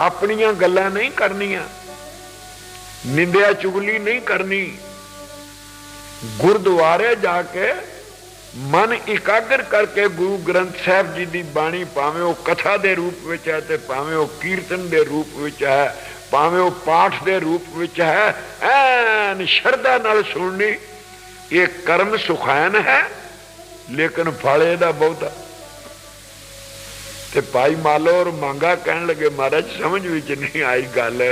ਆਪਣੀਆਂ ਗੱਲਾਂ ਨਹੀਂ ਕਰਨੀਆਂ। ਨਿੰਦਿਆ ਚੁਗਲੀ ਨਹੀਂ ਕਰਨੀ। ਗੁਰਦੁਆਰੇ ਜਾ ਕੇ ਮਨ ਇਕਾਗਰ ਕਰਕੇ ਗੁਰੂ ਗ੍ਰੰਥ ਸਾਹਿਬ ਜੀ ਦੀ ਬਾਣੀ ਭਾਵੇਂ ਉਹ ਕਥਾ ਦੇ ਰੂਪ ਵਿੱਚ ਹੈ ਤੇ ਭਾਵੇਂ ਉਹ ਕੀਰਤਨ ਦੇ ਰੂਪ ਵਿੱਚ ਹੈ, ਭਾਵੇਂ ਉਹ ਪਾਠ ਦੇ ਰੂਪ ਵਿੱਚ ਹੈ, ਐਨ ਸ਼ਰਧਾ ਨਾਲ ਸੁਣਨੀ, ਇਹ ਕਰਮ ਸੁਖਾਨ ਹੈ, ਲੇਕਿਨ ਫਲ ਇਹਦਾ ਬਹੁਤਾ ਤੇ ਭਾਈ ਮਾਲੋ ਔਰ ਮੰਗਾ ਕਹਿਣ ਲੱਗੇ, ਮਹਾਰਾਜ, ਸਮਝ ਵਿੱਚ ਨਹੀਂ ਆਈ ਗੱਲ।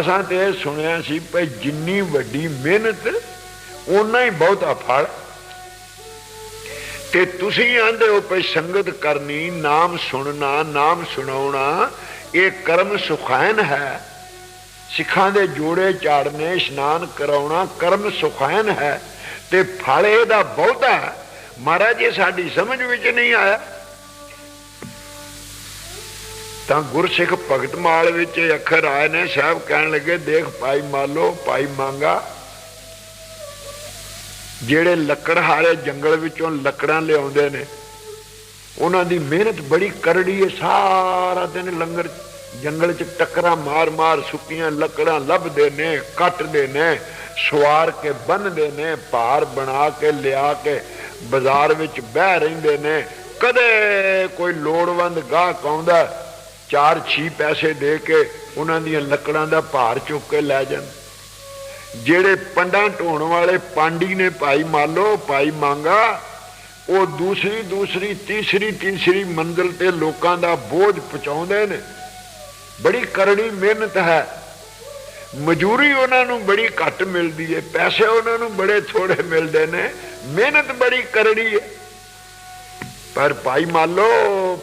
ਅਸਾਂ ਤੇ ਇਹ ਸੁਣਿਆ ਸੀ ਭਈ ਜਿੰਨੀ ਵੱਡੀ ਮਿਹਨਤ, ਓਨਾ ਹੀ ਬਹੁਤਾ ਫਲ। ਤੇ ਤੁਸੀਂ ਆਂਦੇ ਹੋ ਭਈ ਸੰਗਤ ਕਰਨੀ, ਨਾਮ ਸੁਣਨਾ, ਨਾਮ ਸੁਣਾਉਣਾ, ਇਹ ਕਰਮ ਸੁਖਾਇਨ ਹੈ। ਸਿੱਖਾਂ ਦੇ ਜੋੜੇ ਚਾੜਨੇ, ਇਸ਼ਨਾਨ ਕਰਾਉਣਾ ਕਰਮ ਸੁਖਾਇਨ ਹੈ ਤੇ ਫਲ ਇਹਦਾ ਬਹੁਤਾ ਮਹਾਰਾਜ, ਇਹ ਸਾਡੀ ਸਮਝ ਵਿੱਚ ਨਹੀਂ ਆਇਆ। ਤਾਂ ਗੁਰਸਿੱਖ ਭਗਤ ਮਾਲ ਵਿੱਚ ਅੱਖਰ ਆਏ ਨੇ, ਸਾਹਿਬ ਕਹਿਣ ਲੱਗੇ, ਦੇਖ ਭਾਈ ਮਾਲੋ, ਭਾਈ ਮੰਗਾ। ਜਿਹੜੇ ਲੱਕੜਹਾਰੇ ਜੰਗਲ ਵਿੱਚੋਂ ਲੱਕੜਾਂ ਲਿਆਉਂਦੇ ਨੇ, ਉਹਨਾਂ ਦੀ ਮਿਹਨਤ ਬੜੀ ਕਰੜੀ ਹੈ ਸਾਰਾ ਦਿਨ ਲੰਗਰ ਜੰਗਲ 'ਚ ਟੱਕਰਾਂ ਮਾਰ-ਮਾਰ ਸੁੱਕੀਆਂ ਲੱਕੜਾਂ ਲੱਭਦੇ ਨੇ, ਕੱਟਦੇ ਨੇ, ਸਵਾਰ ਕੇ ਬੰਨਦੇ ਨੇ, ਭਾਰ ਬਣਾ ਕੇ ਲਿਆ ਕੇ ਬਾਜ਼ਾਰ ਵਿੱਚ ਬਹਿ ਰਹਿੰਦੇ ਨੇ। ਕਦੇ ਕੋਈ ਲੋੜਵੰਦ ਗਾਹਕ ਆਉਂਦਾ ਚਾਰ ਛੀ ਪੈਸੇ ਦੇ ਕੇ ਉਹਨਾਂ ਦੀਆਂ ਲੱਕੜਾਂ ਦਾ ਭਾਰ ਚੁੱਕ ਕੇ ਲੈ ਜਾਂਦੇ ਜਿਹੜੇ ਪੰਡਾਂ ਢੋਣ ਵਾਲੇ ਪਾਂਡੀ ਨੇ ਭਾਈ ਮਾਲੋ ਭਾਈ ਮੰਗਾ, ਉਹ ਦੂਸਰੀ ਦੂਸਰੀ, ਤੀਸਰੀ ਤੀਸਰੀ ਮੰਜ਼ਲ ਤੇ ਲੋਕਾਂ ਦਾ ਬੋਝ ਪਹੁੰਚਾਉਂਦੇ ਨੇ। ਬੜੀ ਕਰੜੀ ਮਿਹਨਤ ਹੈ। ਮਜ਼ਦੂਰੀ ਉਹਨਾਂ ਨੂੰ ਬੜੀ ਘੱਟ ਮਿਲਦੀ ਹੈ, ਪੈਸੇ ਉਹਨਾਂ ਨੂੰ ਬੜੇ ਥੋੜੇ ਮਿਲਦੇ ਨੇ। ਮਿਹਨਤ ਬੜੀ ਕਰੜੀ ਹੈ। ਪਰ ਭਾਈ ਮਾਲੋ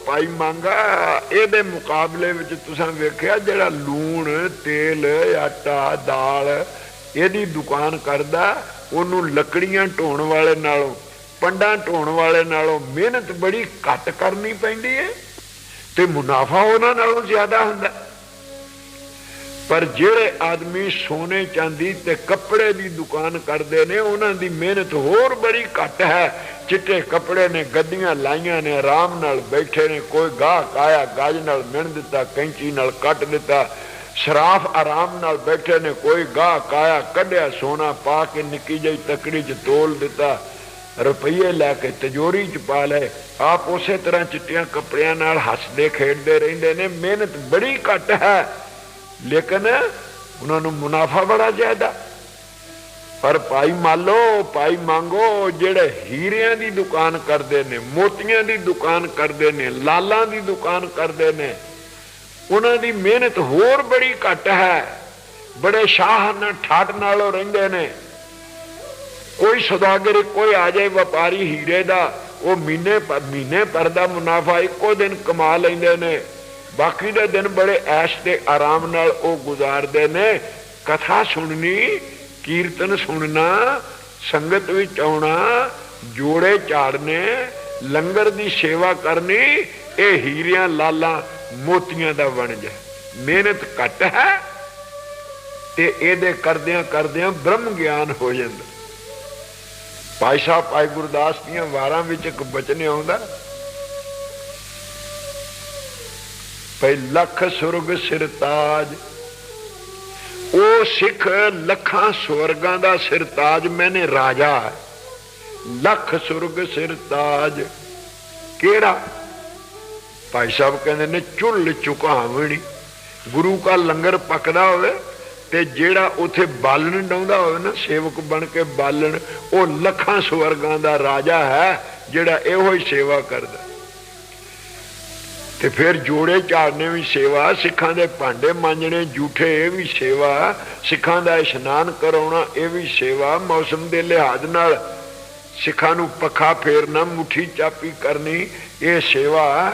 ਭਾਈ ਮੰਗਾ, ਇਹਦੇ ਮੁਕਾਬਲੇ ਵਿੱਚ ਤੁਸੀਂ ਵੇਖਿਆ ਜਿਹੜਾ ਲੂਣ, ਤੇਲ, ਆਟਾ, ਦਾਲ ਇਹਦੀ ਦੁਕਾਨ ਕਰਦਾ, ਉਹਨੂੰ ਲੱਕੜੀਆਂ ਢੋਣ ਵਾਲੇ ਨਾਲੋਂ, ਪੰਡਾਂ ਢੋਣ ਵਾਲੇ ਨਾਲੋਂ ਮਿਹਨਤ ਬੜੀ ਘੱਟ ਕਰਨੀ ਪੈਂਦੀ ਹੈ ਤੇ ਮੁਨਾਫਾ ਉਹਨਾਂ ਨਾਲੋਂ ਜ਼ਿਆਦਾ ਹੁੰਦਾ। ਪਰ ਜਿਹੜੇ ਆਦਮੀ ਸੋਨੇ ਚਾਂਦੀ ਤੇ ਕੱਪੜੇ ਦੀ ਦੁਕਾਨ ਕਰਦੇ ਨੇ, ਉਹਨਾਂ ਦੀ ਮਿਹਨਤ ਹੋਰ ਬੜੀ ਘੱਟ ਹੈ। ਚਿੱਟੇ ਕੱਪੜੇ ਨੇ, ਗੱਡੀਆਂ ਲਾਈਆਂ ਨੇ, ਆਰਾਮ ਨਾਲ ਬੈਠੇ ਨੇ, ਕੋਈ ਗਾਹਕ ਆਇਆ, ਗਾਜ ਨਾਲ ਮਿਣ ਦਿੱਤਾ, ਕੈਂਚੀ ਨਾਲ ਕੱਟ ਦਿੱਤਾ, ਸ਼ਰਾਫ ਆਰਾਮ ਨਾਲ ਬੈਠੇ ਨੇ, ਕੋਈ ਗਾਹਕ ਆਇਆ, ਕੱਢਿਆ ਸੋਨਾ ਪਾ ਕੇ, ਨਿੱਕੀ ਜਿਹੀ ਤਕੜੀ 'ਚ ਤੋਲ ਦਿੱਤਾ, ਰੁਪਈਏ ਲੈ ਕੇ ਤਜੋਰੀ 'ਚ ਪਾ ਲਏ। ਆਪ ਉਸੇ ਤਰ੍ਹਾਂ ਚਿੱਟੀਆਂ ਕੱਪੜਿਆਂ ਨਾਲ ਹੱਸਦੇ, ਖੇਡਦੇ ਰਹਿੰਦੇ ਨੇ, ਮਿਹਨਤ ਬੜੀ ਘੱਟ ਹੈ। ਲੇਕਿਨ ਉਹਨਾਂ ਨੂੰ ਮੁਨਾਫਾ ਬੜਾ ਜ਼ਿਆਦਾ। ਪਰ ਭਾਈ ਮਾਲੋ ਭਾਈ ਮੰਗੋ, ਜਿਹੜੇ ਹੀਰਿਆਂ ਦੀ ਦੁਕਾਨ ਕਰਦੇ ਨੇ, ਮੋਤੀਆਂ ਦੀ ਦੁਕਾਨ ਕਰਦੇ ਨੇ, ਲਾਲਾਂ ਦੀ ਦੁਕਾਨ ਕਰਦੇ ਨੇ, ਉਹਨਾਂ ਦੀ ਮਿਹਨਤ ਹੋਰ ਬੜੀ ਘੱਟ ਹੈ। ਬੜੇ ਸ਼ਾਹ ਨਾਲ ਠਾਟ ਨਾਲੋਂ ਰਹਿੰਦੇ ਨੇ। ਕੋਈ ਸੌਦਾਗਰ ਕੋਈ ਆ ਜਾਏ, ਵਪਾਰੀ ਹੀਰੇ ਦਾ, ਉਹ ਮਹੀਨੇ ਪਰ ਮਹੀਨੇ ਪਰ ਦਾ ਮੁਨਾਫਾ ਇੱਕੋ ਦਿਨ ਕਮਾ ਲੈਂਦੇ ਨੇ। ਬਾਕੀ ਦੇ ਦਿਨ ਬੜੇ ਐਸ਼ ਤੇ ਆਰਾਮ ਨਾਲ ਉਹ ਗੁਜ਼ਾਰਦੇ ਨੇ। ਕਥਾ ਸੁਣਨੀ ਕੀਰਤਨ ਸੁਣਨਾ, ਸੰਗਤ ਵਿੱਚ ਆਉਣਾ, ਜੋੜੇ ਝਾੜਨੇ, ਲੰਗਰ ਦੀ ਸੇਵਾ ਕਰਨੀ, ਇਹ ਹੀਰਿਆਂ ਲਾਲਾਂ ਮੋਤੀਆਂ ਦਾ ਵਣਜ ਹੈ ਮਿਹਨਤ ਘੱਟ ਹੈ ਤੇ ਇਹਦੇ ਕਰਦਿਆਂ ਕਰਦਿਆਂ ਬ੍ਰਹਮ ਗਿਆਨ ਹੋ ਜਾਂਦਾ। ਭਾਈ ਸਾਹਿਬ, ਭਾਈ ਗੁਰਦਾਸ ਦੀਆਂ ਵਾਰਾਂ ਵਿੱਚ ਇੱਕ ਬਚਨ ਆਉਂਦਾ। ਭਈ ਲੱਖ ਸੁਰਗ ਸਿਰਤਾਜ ਉਹ ਸਿੱਖ ਲੱਖਾਂ ਸਵਰਗਾਂ ਦਾ ਸਿਰਤਾਜ ਮੈਨੇ ਰਾਜਾ ਲੱਖ ਸੁਰਗ ਸਿਰਤਾਜ। ਕਿਹੜਾ? ਭਾਈ ਸਾਹਿਬ ਕਹਿੰਦੇ ਨੇ ਚੁੱਲ ਚੁਕਾਵਣੀ ਗੁਰੂ ਕਾ ਲੰਗਰ ਪੱਕਦਾ ਹੋਵੇ ਤੇ ਜਿਹੜਾ ਉਥੇ ਬਾਲਣ ਡਾਉਂਦਾ ਹੋਵੇ ਨਾ, ਸੇਵਕ ਬਣ ਕੇ ਬਾਲਣ, ਉਹ ਲੱਖਾਂ ਸਵਰਗਾਂ ਦਾ ਰਾਜਾ ਹੈ ਜਿਹੜਾ ਇਹੋ ਹੀ ਸੇਵਾ ਕਰਦਾ। ਤੇ ਫਿਰ ਜੋੜੇ ਝਾੜਨੇ ਵੀ ਸੇਵਾ, ਸਿੱਖਾਂ ਦੇ ਭਾਂਡੇ ਮਾਂਜਣੇ ਝੂਠੇ ਇਹ ਵੀ ਸੇਵਾ, ਸਿੱਖਾਂ ਦਾ ਇਸ਼ਨਾਨ ਕਰਾਉਣਾ ਇਹ ਵੀ ਸੇਵਾ, ਮੌਸਮ ਦੇ ਲਿਹਾਜ਼ ਨਾਲ ਸਿੱਖਾਂ ਨੂੰ ਪੱਖਾ ਫੇਰਨਾ, ਮੁਠੀ ਚਾਪੀ ਕਰਨੀ, ਇਹ ਸੇਵਾ,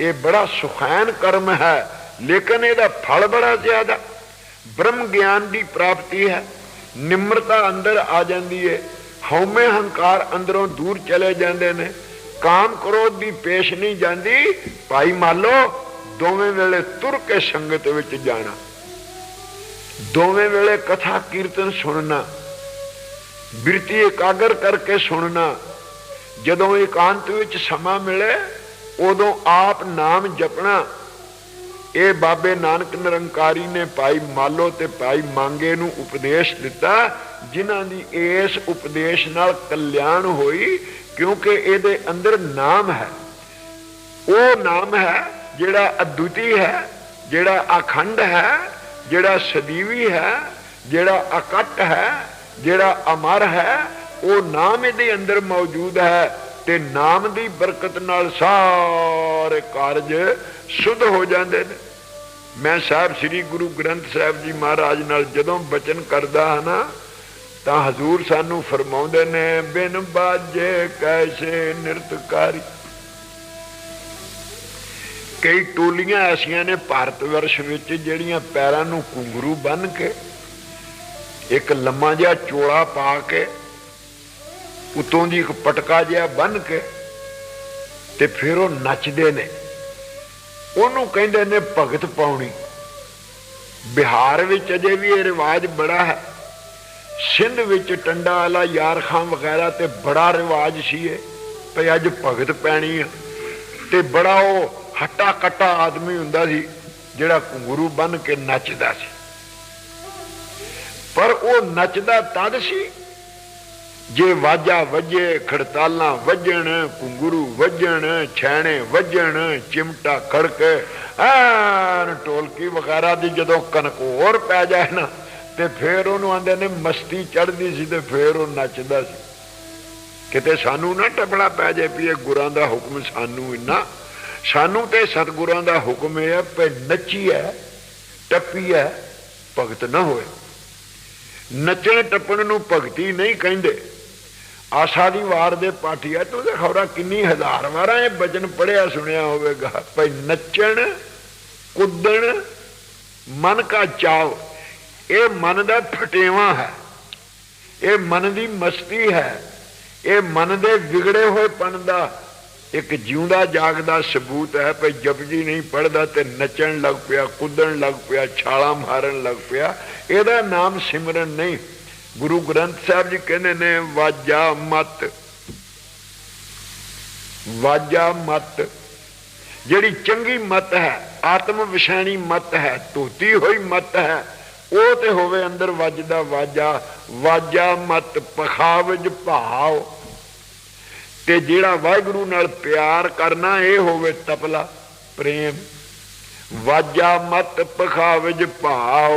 ਇਹ ਬੜਾ ਸੁਖੈਨ ਕਰਮ ਹੈ। ਲੇਕਿਨ ਇਹਦਾ ਫਲ ਬੜਾ ਜ਼ਿਆਦਾ। ਬ੍ਰਹਮ ਗਿਆਨ ਦੀ ਪ੍ਰਾਪਤੀ ਹੈ। ਨਿਮਰਤਾ ਅੰਦਰ ਆ ਜਾਂਦੀ ਹੈ। ਹਉਮੈ ਹੰਕਾਰ ਅੰਦਰੋਂ ਦੂਰ ਚਲੇ ਜਾਂਦੇ ਨੇ। ਕਾਮ ਕ੍ਰੋਧ ਦੀ ਪੇਸ਼ ਨਹੀਂ ਜਾਂਦੀ। ਭਾਈ ਮਾਲੋ ਦੋਵੇਂ ਵੇਲੇ ਤੁਰ ਕੇ ਸੰਗਤ ਵਿੱਚ ਜਾਣਾ। ਦੋਵੇਂ ਵੇਲੇ ਕਥਾ ਕੀਰਤਨ ਸੁਣਨਾ। ਬਿਰਤੀ ਇਕਾਗਰ ਕਰਕੇ ਸੁਣਨਾ। ਜਦੋਂ ਇਕਾਂਤ ਵਿੱਚ ਸਮਾਂ ਮਿਲੇ, ਉਦੋਂ ਆਪ ਨਾਮ ਜਪਣਾ। ਇਹ ਬਾਬੇ ਨਾਨਕ ਨਿਰੰਕਾਰੀ ਨੇ ਭਾਈ ਮਾਲੋ ਤੇ ਭਾਈ ਮੰਗੇ ਨੂੰ ਉਪਦੇਸ਼ ਦਿੱਤਾ, ਜਿਨ੍ਹਾਂ ਦੀ ਇਸ ਉਪਦੇਸ਼ ਨਾਲ ਕਲਿਆਣ ਹੋਈ ਕਿਉਂਕਿ ਇਹਦੇ ਅੰਦਰ ਨਾਮ ਹੈ। ਉਹ ਨਾਮ ਹੈ ਜਿਹੜਾ ਅਦੁੱਤੀ ਹੈ, ਜਿਹੜਾ ਅਖੰਡ ਹੈ, ਜਿਹੜਾ ਸਦੀਵੀ ਹੈ, ਜਿਹੜਾ ਅਕਟ ਹੈ, ਜਿਹੜਾ ਅਮਰ ਹੈ, ਉਹ ਨਾਮ ਇਹਦੇ ਅੰਦਰ ਮੌਜੂਦ ਹੈ ਤੇ ਨਾਮ ਦੀ ਬਰਕਤ ਨਾਲ ਸਾਰੇ ਕਾਰਜ ਸੁਧ ਹੋ ਜਾਂਦੇ ਨੇ। ਮੈਂ ਸਾਹਿਬ ਸ੍ਰੀ ਗੁਰੂ ਗ੍ਰੰਥ ਸਾਹਿਬ ਜੀ ਮਹਾਰਾਜ ਨਾਲ ਜਦੋਂ ਬਚਨ ਕਰਦਾ ਹਾਂ ਨਾ ਤਾਂ ਹਜ਼ੂਰ ਸਾਨੂੰ ਫਰਮਾਉਂਦੇ ਨੇ, ਬਿਨ ਬਾਜੇ ਕੈਸੇ ਨਿਰਤਕਾਰੀ ਕਈ ਟੋਲੀਆਂ ਐਸੀਆਂ ਨੇ ਭਾਰਤ ਵਰਸ਼ ਵਿੱਚ ਜਿਹੜੀਆਂ ਪੈਰਾਂ ਨੂੰ ਕੁੰਗਰੂ ਬੰਨ ਕੇ, ਇੱਕ ਲੰਮਾ ਜਿਹਾ ਚੋਲਾ ਪਾ ਕੇ, ਉਤੋਂ ਦੀ ਇੱਕ ਪਟਕਾ ਜਿਹਾ ਬੰਨ ਕੇ ਤੇ ਫਿਰ ਉਹ ਨੱਚਦੇ ਨੇ। ਉਹਨੂੰ ਕਹਿੰਦੇ ਨੇ ਭਗਤ ਪਾਉਣੀ। ਬਿਹਾਰ ਵਿੱਚ ਅਜੇ ਵੀ ਇਹ ਰਿਵਾਜ ਬੜਾ ਹੈ। ਸਿੰਧ ਵਿੱਚ ਟੰਡਾ ਵਾਲਾ ਯਾਰ ਖਾਂ ਵਗੈਰਾ ਤੇ ਬੜਾ ਰਿਵਾਜ ਸੀ ਇਹ। ਭਈ ਅੱਜ ਭਗਤ ਪੈਣੀ ਆ। ਤੇ ਬੜਾ ਉਹ ਹੱਟਾ ਕੱਟਾ ਆਦਮੀ ਹੁੰਦਾ ਸੀ, ਜਿਹੜਾ ਘੁੰਗਰੂ ਬੰਨ ਕੇ ਨੱਚਦਾ ਸੀ। ਪਰ ਉਹ ਨੱਚਦਾ ਤਦ ਸੀ, ਜੇ ਵਾਜਾ ਵੱਜੇ, ਖੜਤਾਲਾਂ ਵੱਜਣ, ਘੁੰਗਰੂ ਵੱਜਣ, ਛੈਣੇ ਵੱਜਣ, ਚਿਮਟਾ ਖੜਕੇ, ਐਨ ਢੋਲਕੀ ਵਗੈਰਾ ਦੀ ਜਦੋਂ ਕਨਕੋਰ ਪੈ ਜਾਏ ਨਾ ਤੇ ਫੇਰ ਉਹਨੂੰ ਆਂਦੇ ਨੇ, ਮਸਤੀ ਚੜਦੀ ਸੀ ਤੇ ਫੇਰ ਉਹ ਨੱਚਦਾ ਸੀ। ਕਿਤੇ ਸਾਨੂੰ ਨਾ ਟਪੜਾ ਪੈ ਜਾਏ ਵੀ ਇਹ ਗੁਰਾਂ ਦਾ ਹੁਕਮ ਸਾਨੂੰ ਇੰਨਾ। ਸਾਨੂੰ ਤੇ ਸਤਗੁਰਾਂ ਦਾ ਹੁਕਮ ਹੈ ਕਿ ਨੱਚੀਐ ਟੱਪੀਐ ਭਗਤ ਨਾ ਹੋਏ। ਨੱਚਣ ਟੱਪਣ ਨੂੰ ਭਗਤੀ ਨਹੀਂ ਕਹਿੰਦੇ। ਆਸਾ ਦੀ ਵਾਰ ਦੇ ਪਾਠੀ ਆ, ਤੂੰ ਤੇ ਖਬਰਾਂ ਕਿੰਨੀ ਹਜ਼ਾਰ ਵਾਰਾਂ ਇਹ ਬਚਨ ਪੜਿਆ ਸੁਣਿਆ ਹੋਵੇਗਾ। ਭਈ ਨੱਚਣ, ਕੁੱਦਣ, ਮਨ ਕਾ ਚਾਵ। ਇਹ ਮਨ ਦਾ ਫਟੇਵਾ ਹੈ। ਇਹ ਮਨ ਦੀ ਮਸਤੀ ਹੈ। ਇਹ ਮਨ ਦੇ ਵਿਗੜੇ ਹੋਏ ਪਨ ਦਾ ਇੱਕ ਜਿਉਂਦਾ ਜਾਗਦਾ ਸਬੂਤ ਹੈ ਭਈ ਜਪਜੀ ਨਹੀਂ ਪੜਦਾ ਤੇ ਨੱਚਣ ਲੱਗ ਪਿਆ, ਕੁੱਦਣ ਲੱਗ ਪਿਆ, ਛਾਲਾਂ ਮਾਰਨ ਲੱਗ ਪਿਆ। ਇਹਦਾ ਨਾਮ ਸਿਮਰਨ ਨਹੀਂ। ਗੁਰੂ ਗ੍ਰੰਥ ਸਾਹਿਬ ਜੀ ਕਹਿੰਦੇ ਨੇ, ਵਾਜਾ ਮਤ। ਵਾਜਾ ਮਤ। ਜਿਹੜੀ ਚੰਗੀ ਮਤ ਹੈ, ਆਤਮ ਵਿਸ਼ਾਣੀ ਮਤ ਹੈ, ਧੋਤੀ ਹੋਈ ਮਤ ਹੈ ਉਹ ਤੇ ਹੋਵੇ ਅੰਦਰ ਵੱਜਦਾ ਵਾਜਾ ਵਾਜਾ ਮਤ ਪਖਾਵਜ ਭਾਵ। ਤੇ ਜਿਹੜਾ ਵਾਹਿਗੁਰੂ ਨਾਲ ਪਿਆਰ ਕਰਨਾ, ਇਹ ਹੋਵੇ ਤਪਲਾ, ਪ੍ਰੇਮ। ਵਾਜਾ ਮਤ ਪਖਾਵਜ ਭਾਵ।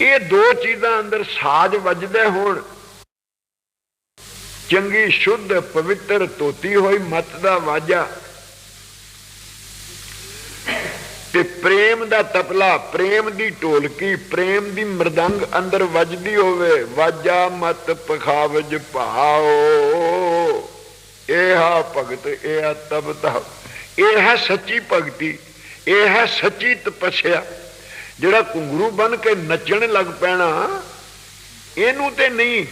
ਇਹ ਦੋ ਚੀਜ਼ਾਂ ਅੰਦਰ ਸਾਜ ਵੱਜਦੇ ਹੋਣ। ਚੰਗੀ, ਸ਼ੁੱਧ, ਪਵਿੱਤਰ ਤੋਤੀ ਹੋਈ ਮਤ ਦਾ ਵਾਜਾ। ਤੇ ਪ੍ਰੇਮ ਦਾ ਤਪਲਾ, ਪ੍ਰੇਮ ਦੀ ਢੋਲਕੀ, ਪ੍ਰੇਮ ਦੀ ਮਰਦੰਗ ਅੰਦਰ ਵੱਜਦੀ ਹੋਵੇ, ਵਾਜਾ ਮਤ ਪਖਾਵਜ ਭਾਓ ਇਹ ਹਾ ਭਗਤ, ਇਹ ਆ ਤਬਤਾ ਇਹ ਹੈ ਸੱਚੀ ਭਗਤੀ, ਇਹ ਹੈ ਸੱਚੀ ਤਪੱਸਿਆ। ਜਿਹੜਾ ਕੁੰਗਰੂ ਬਨ ਕੇ ਨੱਚਣ ਲੱਗ ਪੈਣਾ, ਇਹਨੂੰ ਤੇ ਨਹੀਂ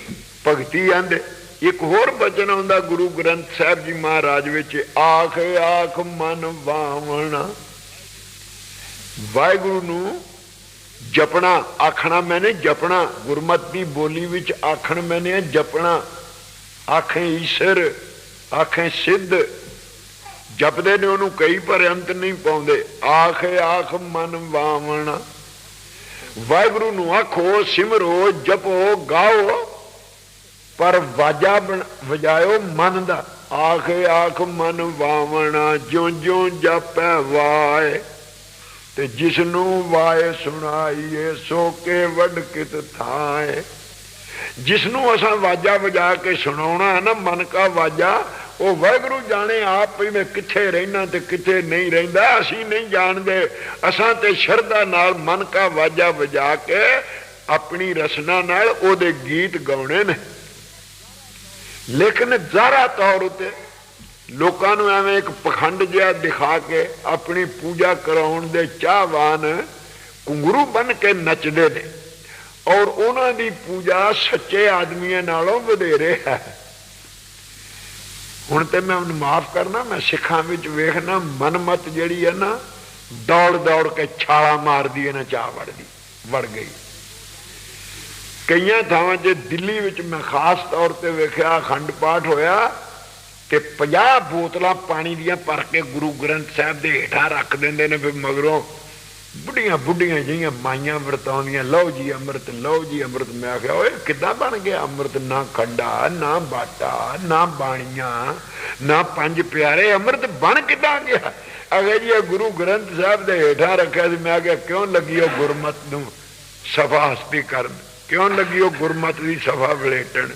ਭਗਤੀ ਆਂਦੇ। ਇੱਕ ਹੋਰ ਬਚਨ ਆਉਂਦਾ ਗੁਰੂ ਗ੍ਰੰਥ ਸਾਹਿਬ ਜੀ ਮਹਾਰਾਜ ਵਿੱਚ, ਆਖ ਆਖ ਮਨ ਵਾਵਣਾ। ਵਾਹਿਗੁਰੂ ਨੂੰ ਜਪਣਾ, ਆਖਣਾ ਮੈਨੇ ਜਪਣਾ। ਗੁਰਮਤ ਦੀ ਬੋਲੀ ਵਿੱਚ ਆਖਣ ਮੈਨੇ ਜਪਣਾ। ਆਖੇ ਈਸ਼ਰ, ਆਖੇ ਸਿੱਧ। ਜਪਦੇ ਨੇ ਉਹਨੂੰ ਕਈ ਪਰ ਅੰਤ ਨਹੀਂ ਪਾਉਂਦੇ। ਆਖੇ ਆਖ ਮਨ ਵਾਵਣਾ। ਵਾਹਿਗੁਰੂ ਨੂੰ ਆਖੋ, ਸਿਮਰੋ, ਜਪੋ, ਗਾਓ। ਪਰ ਵਾਜਾ ਵਜਾਇਓ ਮਨ ਦਾ। ਆਖੇ ਆਖ ਮਨ ਵਾਵਣਾ ਜਿਉਂ ਜਿਉਂ ਜਪੈ ਵਾਏ ਤੇ ਜਿਸ ਨੂੰ ਵਾਏ ਸੁਣਾਈਏ, ਸੋਕੇ ਵੱਡ ਕਿਤ ਥਾਏ। ਜਿਸ ਨੂੰ ਅਸਾਂ ਵਾਜਾ ਵਜਾ ਕੇ ਸੁਣਾਉਣਾ ਨਾ, ਮਨ ਕਾ ਵਾਜਾ, ਉਹ ਵਾਹਿਗੁਰੂ ਜਾਣੇ ਆਪ ਵੀ ਮੈਂ ਕਿੱਥੇ ਰਹਿਣਾ ਤੇ ਕਿੱਥੇ ਨਹੀਂ ਰਹਿੰਦਾ, ਅਸੀਂ ਨਹੀਂ ਜਾਣਦੇ। ਅਸਾਂ ਤੇ ਸ਼ਰਧਾ ਨਾਲ ਮਨ ਕਾ ਵਾਜਾ ਵਜਾ ਕੇ ਆਪਣੀ ਰਸਨਾ ਨਾਲ ਉਹਦੇ ਗੀਤ ਗਾਉਣੇ ਨੇ। ਲੇਕਿਨ ਜ਼ਾਰਾ ਤੌਰ ਉਤੇ ਲੋਕਾਂ ਨੂੰ ਐਵੇਂ ਇੱਕ ਪਖੰਡ ਜਿਹਾ ਦਿਖਾ ਕੇ ਆਪਣੀ ਪੂਜਾ ਕਰਾਉਣ ਦੇ ਚਾਹਵਾਨ ਕੁੰਗਰੂ ਬਨ ਕੇ ਨੱਚਦੇ ਨੇ। ਔਰ ਉਹਨਾਂ ਦੀ ਪੂਜਾ ਸੱਚੇ ਆਦਮੀਆਂ ਨਾਲੋਂ ਵਧੇਰੇ ਹੈ। ਹੁਣ ਤੇ ਮੈਂ ਉਹਨੂੰ ਮਾਫ ਕਰਨਾ, ਮੈਂ ਸਿੱਖਾਂ ਵਿੱਚ ਵੇਖਣਾ ਮਨਮਤ ਜਿਹੜੀ ਹੈ ਨਾ, ਦੌੜ ਦੌੜ ਕੇ ਛਾਲਾ ਮਾਰਦੀ ਹੈ ਨਾ, ਚਾਹ ਵੜਦੀ, ਵੜ ਗਈ। ਕਈਆਂ ਥਾਵਾਂ ਚ ਦਿੱਲੀ ਵਿੱਚ ਮੈਂ ਖਾਸ ਤੌਰ ਤੇ ਵੇਖਿਆ, ਅਖੰਡ ਪਾਠ ਹੋਇਆ ਤੇ 50 ਬੋਤਲਾਂ ਪਾਣੀ ਦੀਆਂ ਭਰ ਕੇ ਗੁਰੂ ਗ੍ਰੰਥ ਸਾਹਿਬ ਦੇ ਹੇਠਾਂ ਰੱਖ ਦਿੰਦੇ ਨੇ ਫਿਰ ਮਗਰੋਂ ਬੁੱਢੀਆਂ ਬੁੱਢੀਆਂ ਜਿਹੀਆਂ ਮਾਈਆਂ ਵਰਤਾਉਂਦੀਆਂ ਲਓ ਜੀ ਅੰਮ੍ਰਿਤ, ਲਓ ਜੀ ਅੰਮ੍ਰਿਤ। ਮੈਂ ਆਖਿਆ ਓਏ ਕਿੱਦਾਂ ਬਣ ਗਿਆ ਅੰਮ੍ਰਿਤ? ਨਾ ਖੰਡਾ, ਨਾ ਬਾਟਾ, ਨਾ ਬਾਣੀਆਂ, ਨਾ ਪੰਜ ਪਿਆਰੇ, ਅੰਮ੍ਰਿਤ ਬਣ ਕਿੱਦਾਂ ਗਿਆ? ਅਗੇ ਜੀ ਇਹ ਗੁਰੂ ਗ੍ਰੰਥ ਸਾਹਿਬ ਦੇ ਹੇਠਾਂ ਰੱਖਿਆ ਸੀ, ਮੈਂ ਆਖਿਆ ਕਿਉਂ ਲੱਗੀ ਉਹ ਗੁਰਮਤ ਨੂੰ ਸਫਾ ਹਸਤੀ ਕਰਨ? ਕਿਉਂ ਲੱਗੀ ਉਹ ਗੁਰਮਤ ਦੀ ਸਫਾ ਵਲੇਟਣ?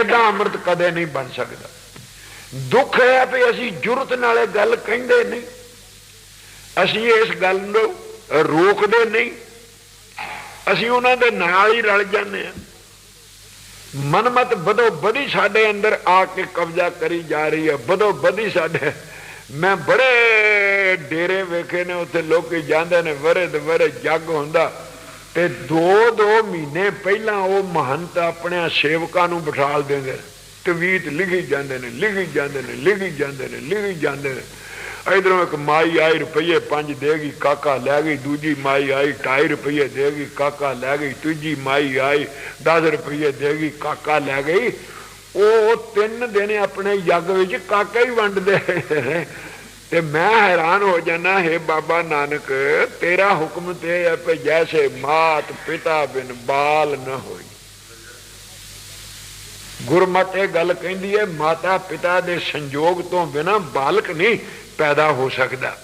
ਇਦਾਂ ਅੰਮ੍ਰਿਤ ਕਦੇ ਨਹੀਂ ਬਣ ਸਕਦਾ। ਦੁੱਖ ਹੈ ਵੀ ਅਸੀਂ ਜੁਰਤ ਇਹ ਗੱਲ ਕਹਿੰਦੇ ਨਹੀਂ। ਅਸੀਂ ਇਸ ਗੱਲ ਨੂੰ ਰੋਕਦੇ ਨਹੀਂ। ਅਸੀਂ ਉਹਨਾਂ ਦੇ ਨਾਲ ਹੀ ਰਲ ਜਾਂਦੇ ਹਾਂ। ਮਨਮਤ ਬਦੋ ਬਦੀ ਸਾਡੇ ਅੰਦਰ ਆ ਕੇ ਕਬਜ਼ਾ ਕਰੀ ਜਾ ਰਹੀ ਹੈ। ਬਦੋ ਬਦੀ ਸਾਡੇ ਮੈਂ ਬੜੇ ਡੇਰੇ ਵੇਖੇ ਨੇ, ਉੱਥੇ ਲੋਕੀ ਜਾਂਦੇ ਨੇ, ਵਰੇ ਦੇ ਵਰੇ ਜੱਗ ਹੁੰਦਾ। ਤੇ ਦੋ ਦੋ ਮਹੀਨੇ ਪਹਿਲਾਂ ਉਹ ਮਹੰਤ ਆਪਣੇ ਸੇਵਕਾਂ ਨੂੰ ਬਿਠਾਲ ਦਿੰਦੇ ਨੇ। ਤਵੀਤ ਲਿਖੀ ਜਾਂਦੇ ਨੇ, ਲਿਖੀ ਜਾਂਦੇ ਨੇ, ਲਿਖੀ ਜਾਂਦੇ ਨੇ, ਲਿਖੀ ਜਾਂਦੇ ਨੇ। ਇਧਰੋਂ ਇੱਕ ਮਾਈ ਆਈ ਰੁਪਈਏ ਪੰਜ ਦੇਗੀ ਕਾਕਾ ਲੈ ਗਈ, ਦੂਜੀ ਮਾਈ ਆਈ 2.5 ਰੁਪਈਏ ਦੇਗੀ ਕਾਕਾ ਲੈ ਗਈ, ਤੀਜੀ ਮਾਈ ਆਈ 10 ਰੁਪਈਏ ਦੇਗੀ ਕਾਕਾ ਲੈ ਗਈ। ਉਹ ਤਿੰਨ ਦਿਨ ਆਪਣੇ ਯੱਗ ਵਿੱਚ ਕਾਕਾ ਹੀ ਵੰਡਦੇ ਤੇ ਮੈਂ ਹੈਰਾਨ ਹੋ ਜਾਣਾ ਹੈ ਬਾਬਾ ਨਾਨਕ, ਤੇਰਾ ਹੁਕਮ ਤੇ ਹੈ ਕਿ ਜੈਸੇ ਮਾਤ ਪਿਤਾ ਬਿਨ ਬਾਲ ਨਾ ਹੋਈ। ਗੁਰਮਤ ਇਹ ਗੱਲ ਕਹਿੰਦੀ ਹੈ, ਮਾਤਾ ਪਿਤਾ ਦੇ ਸੰਜੋਗ ਤੋਂ ਬਿਨਾ ਬਾਲਕ ਨਹੀਂ ਪੈਦਾ ਹੋ ਸਕਦਾ।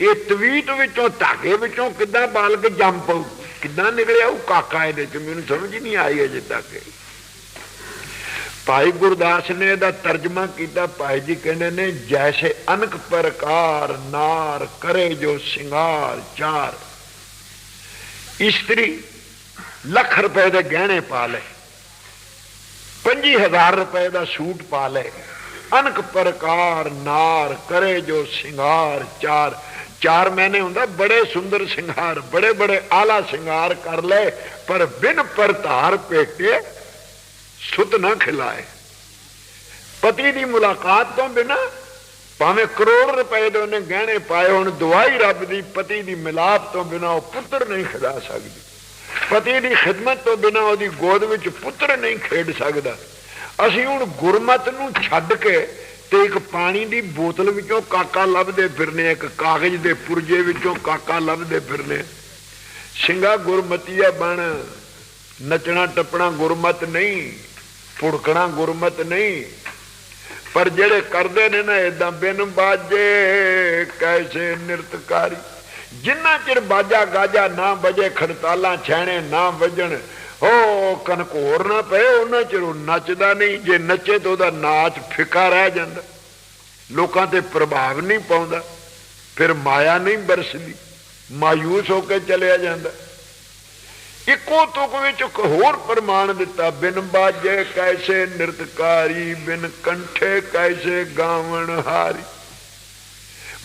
ਇਹ ਤਵੀਤ ਵਿੱਚੋਂ, ਧਾਗੇ ਵਿੱਚੋਂ ਕਿੱਦਾਂ ਬਾਲਕ ਜੰਮ ਪਊ, ਕਿੱਦਾਂ ਨਿਕਲਿਆ ਉਹ ਕਾਕਾ ਇਹਦੇ ਚ, ਮੈਨੂੰ ਸਮਝ ਨਹੀਂ ਆਈ ਅਜੇ ਤੱਕ। ਭਾਈ ਗੁਰਦਾਸ ਨੇ ਇਹਦਾ ਤਰਜਮਾ ਕੀਤਾ, ਭਾਈ ਜੀ ਕਹਿੰਦੇ ਨੇ, ਜੈਸੇ ਅਨਕ ਪ੍ਰਕਾਰ ਨਾਰ ਕਰੇ ਜੋ ਸ਼ਿੰਗਾਰ ਚਾਰ। ਇਸਤਰੀ ਲੱਖ ਰੁਪਏ ਦੇ ਗਹਿਣੇ ਪਾ ਲਏ। 25000 ਰੁਪਏ ਦਾ ਸੂਟ ਪਾ ਲੈ ਅਨਕ ਪ੍ਰਕਾਰ ਨਾਰ ਕਰੇ ਜੋ ਸ਼ਿੰਗਾਰ ਚਾਰ। ਚਾਰ ਮਹੀਨੇ ਹੁੰਦਾ, ਬੜੇ ਸੁੰਦਰ ਸ਼ਿੰਗਾਰ, ਬੜੇ ਬੜੇ ਆਲਾ ਸ਼ਿੰਗਾਰ ਕਰ ਲੈ ਪਰ ਬਿਨ ਪਰਧਾਰ ਪੇਟੇ ਸੁਤ ਨਾ ਖਿਲਾਏ। ਪਤੀ ਦੀ ਮੁਲਾਕਾਤ ਤੋਂ ਬਿਨਾ ਭਾਵੇਂ ਕਰੋੜ ਰੁਪਏ ਦੇ ਉਹਨੇ ਗਹਿਣੇ ਪਾਏ ਹੁਣ, ਦਵਾਈ ਰੱਬ ਦੀ ਪਤੀ ਦੀ ਮਿਲਾਪ ਤੋਂ ਬਿਨਾ ਉਹ ਪੁੱਤਰ ਨਹੀਂ ਖਿਲਾ ਸਕਦੀ। ਪਤੀ ਦੀ ਖਿਦਮਤ ਤੋਂ ਬਿਨਾ ਉਹਦੀ ਗੋਦ ਵਿੱਚ ਪੁੱਤਰ ਨਹੀਂ ਖੇਡ ਸਕਦਾ। ਅਸੀਂ ਹੁਣ ਗੁਰਮਤ ਨੂੰ ਛੱਡ ਕੇ ਤੇ ਇੱਕ ਪਾਣੀ ਦੀ ਬੋਤਲ ਵਿੱਚੋਂ ਕਾਕਾ ਲੱਭਦੇ ਫਿਰਨੇ ਇੱਕ ਕਾਗਜ਼ ਦੇ ਪੁਰਜੇ ਵਿੱਚੋਂ ਕਾਕਾ ਲੱਭਦੇ ਫਿਰਨੇ ਸਿੰਘਾ ਗੁਰਮਤੀਆ ਬਣ, ਨੱਚਣਾ ਟੱਪਣਾ ਗੁਰਮਤ ਨਹੀਂ ਫੁੜਕਣਾ ਗੁਰਮਤ ਨਹੀਂ। ਪਰ ਜਿਹੜੇ ਕਰਦੇ ਨੇ ਨਾ ਇਦਾਂ ਬਿਨ ਬਾਜੇ, ਕੈਸੇ ਨਿਰਤਕਾਰੀ। ਜਿੰਨਾ ਚਿਰ ਬਾਜਾ ਗਾਜਾ ਨਾ ਵਜੇ, ਖੜਤਾਲਾਂ ਛੈਣੇ ਨਾ ਵਜਣ, ਹੋ ਕਨਕੋਰ ਨਾ ਪਏ, ਉਹਨਾਂ ਚਿਰ ਉਹ ਨੱਚਦਾ ਨਹੀਂ। ਜੇ ਨੱਚੇ ਤਾਂ ਉਹਦਾ ਨਾਚ ਫਿੱਕਾ ਰਹਿ ਜਾਂਦਾ। ਲੋਕਾਂ ਤੇ ਪ੍ਰਭਾਵ ਨਹੀਂ ਪਾਉਂਦਾ। ਫਿਰ ਮਾਇਆ ਨਹੀਂ ਬਰਸਦੀ। ਮਾਇੂਸ ਹੋ ਕੇ ਚਲਿਆ ਜਾਂਦਾ। ਇੱਕੋ ਤੁਕ ਵਿੱਚ ਹੋਰ ਪ੍ਰਮਾਣ ਦਿੱਤਾ। ਬਿਨ ਬਾਜੇ ਕੈਸੇ ਨਿਰਤਕਾਰੀ, ਬਿਨ ਕੰਠੇ ਕੈਸੇ ਗਾਵਣ ਹਾਰੀ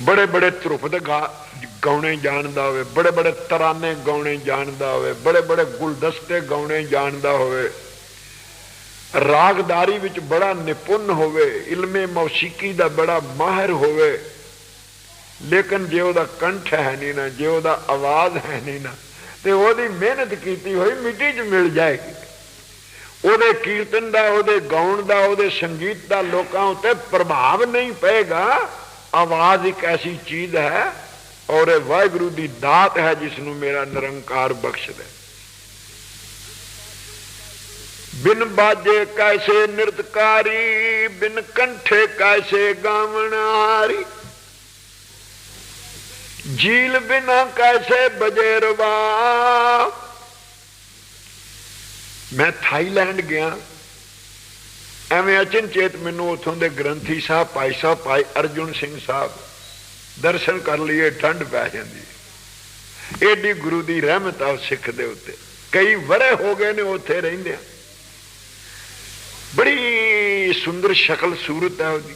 ਬੜੇ ਬੜੇ ਧਰੁਪਦ ਗਾਉਣੇ ਜਾਣਦਾ ਹੋਵੇ, ਬੜੇ ਬੜੇ ਤਰਾਨੇ ਗਾਉਣੇ ਜਾਣਦਾ ਹੋਵੇ, ਬੜੇ ਬੜੇ ਗੁਲਦਸਤੇ ਗਾਉਣੇ ਜਾਣਦਾ ਹੋਵੇ। ਰਾਗਦਾਰੀ ਵਿੱਚ ਬੜਾ ਨਿਪੁੰਨ ਹੋਵੇ, ਇਲਮੇ ਮੌਸੀਕੀ ਦਾ ਬੜਾ ਮਾਹਿਰ ਹੋਵੇ। ਲੇਕਿਨ ਜੇ ਉਹਦਾ ਕੰਠ ਹੈ ਨਹੀਂ ਨਾ, ਜੇ ਉਹਦਾ ਆਵਾਜ਼ ਹੈ ਨਹੀਂ ਨਾ, ਤੇ ਉਹਦੀ ਮਿਹਨਤ ਕੀਤੀ ਹੋਈ ਮਿੱਟੀ 'ਚ ਮਿਲ ਜਾਏਗੀ। ਉਹਦੇ ਕੀਰਤਨ ਦਾ, ਉਹਦੇ ਗਾਉਣ ਦਾ, ਉਹਦੇ ਸੰਗੀਤ ਦਾ ਲੋਕਾਂ ਉੱਤੇ ਪ੍ਰਭਾਵ ਨਹੀਂ ਪਏਗਾ। ਆਵਾਜ਼ ਇੱਕ ਐਸੀ ਚੀਜ਼ ਹੈ ਔਰ ਇਹ ਵਾਹਿਗੁਰੂ ਦੀ ਦਾਤ ਹੈ ਜਿਸ ਨੂੰ ਮੇਰਾ ਨਿਰੰਕਾਰ ਬਖਸ਼ਦਾ ਬਿਨ ਬਾਜੇ ਕੈਸੇ ਨਿਰਤਕਾਰੀ, ਬਿਨ ਕੰਠੇ ਕੈਸੇ ਗਾਵਣਾਰੀ ਜੀਲ ਬਿਨਾ ਕੈਸੇ ਬਜੇਰਵਾ ਮੈਂ ਥਾਈਲੈਂਡ ਗਿਆ। ਐਵੇਂ ਅਚਨਚੇਤ ਮੈਨੂੰ ਉਥੋਂ ਦੇ ਗ੍ਰੰਥੀ ਸਾਹਿਬ, ਭਾਈ ਸਾਹਿਬ, ਭਾਈ ਅਰਜੁਨ ਸਿੰਘ ਸਾਹਿਬ ਦਰਸ਼ਨ ਕਰ ਲਈਏ, ਠੰਡ ਪੈ ਜਾਂਦੀ। ਏਡੀ ਗੁਰੂ ਦੀ ਰਹਿਮਤ ਆ ਸਿੱਖ ਦੇ ਉੱਤੇ। ਕਈ ਵਰੇ ਹੋ ਗਏ ਨੇ ਉੱਥੇ ਰਹਿੰਦੇ ਬੜੀ ਸੁੰਦਰ ਸ਼ਕਲ ਸੂਰਤ ਹੈ ਉਹਦੀ।